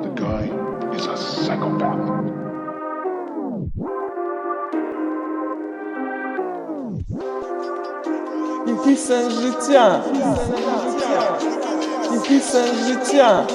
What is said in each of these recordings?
The guy is a psychopath. Який сенс життя? Який сенс життя?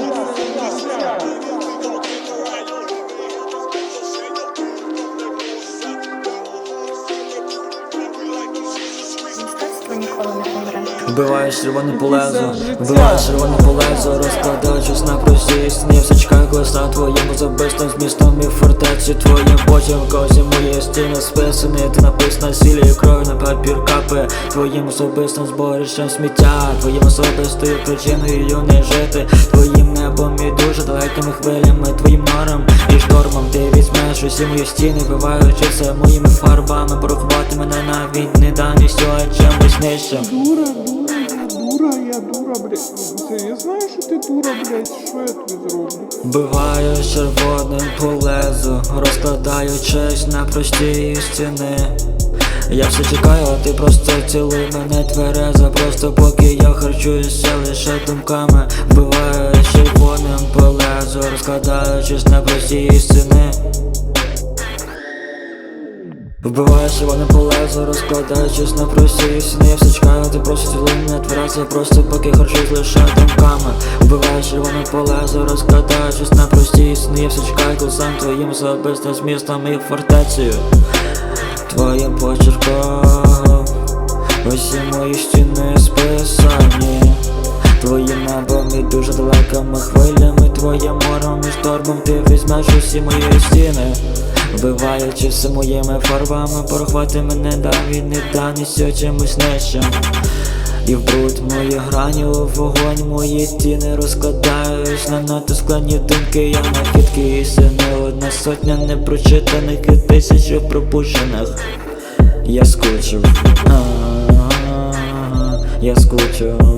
Мистецтво ніколи не помре. Вбиваєш червоне по лезу, життя. вбиваєш червоне по лезу, розкладаючись на прості сні Все чекаю, коли став твоїм особистим змістом і фортецю твоїм потім козі мої стіни списані, ти написана сілі крові на папір капи. Твоїм особистим зборищем сміття, твоїм особистою причиною не жити. Твоїм небом і дуже далекими хвилями, твоїм нором і штормом. Ти усі мої стіни, вбиваючи моїми фарбами Порахувати мене навіть не даністю, а чимось нижчим Дура, дура, я дура, я дура, блядь. Це я знаю, що ти дура, блядь. Що я тобі зроблю? Биваю червоним по лезу, розкладаючись на прості стіни. Я все чекаю, а ти просто цілуй мене тверезо Просто поки я харчуюся лише думками Вбиваю червоним по лезу, розкладаючись на прості стіни. Вбиваєш червоним по лезу, розкладаючись на прості стіни Я все чекаю, ти просто цілуй мене тверезо Просто поки харчуюсь лише думками. Вбиваєш червоним по лезу, розкладаючись на прості стіни Я все чекаю, коли сам твоїм особистим змістом і фортецею. Твоїм почерком Усі мої стіни списані. Твоїм небом і дуже далекими хвилями Твоїм мором і штормом ти візьмеш усі мої стіни Вбиваючи все моїми фарбами Порахувати мене не даністю чимось нижчим. І в бруд мої грані у вогонь мої тіни розкладаюсь на ноти складні думки, я на хиткі істини Одна сотня непрочитаних і тисячі пропущених. Я скучив, а-а-а, я скучив,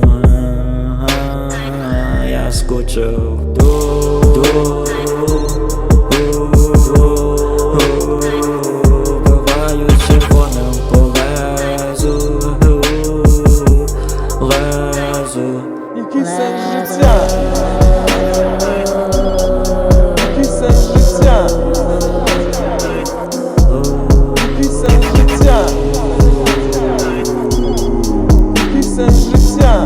Биваю червоним полезу Лезу. Який сенс життя? Який сенс життя? Який сенс життя? Який сенс життя?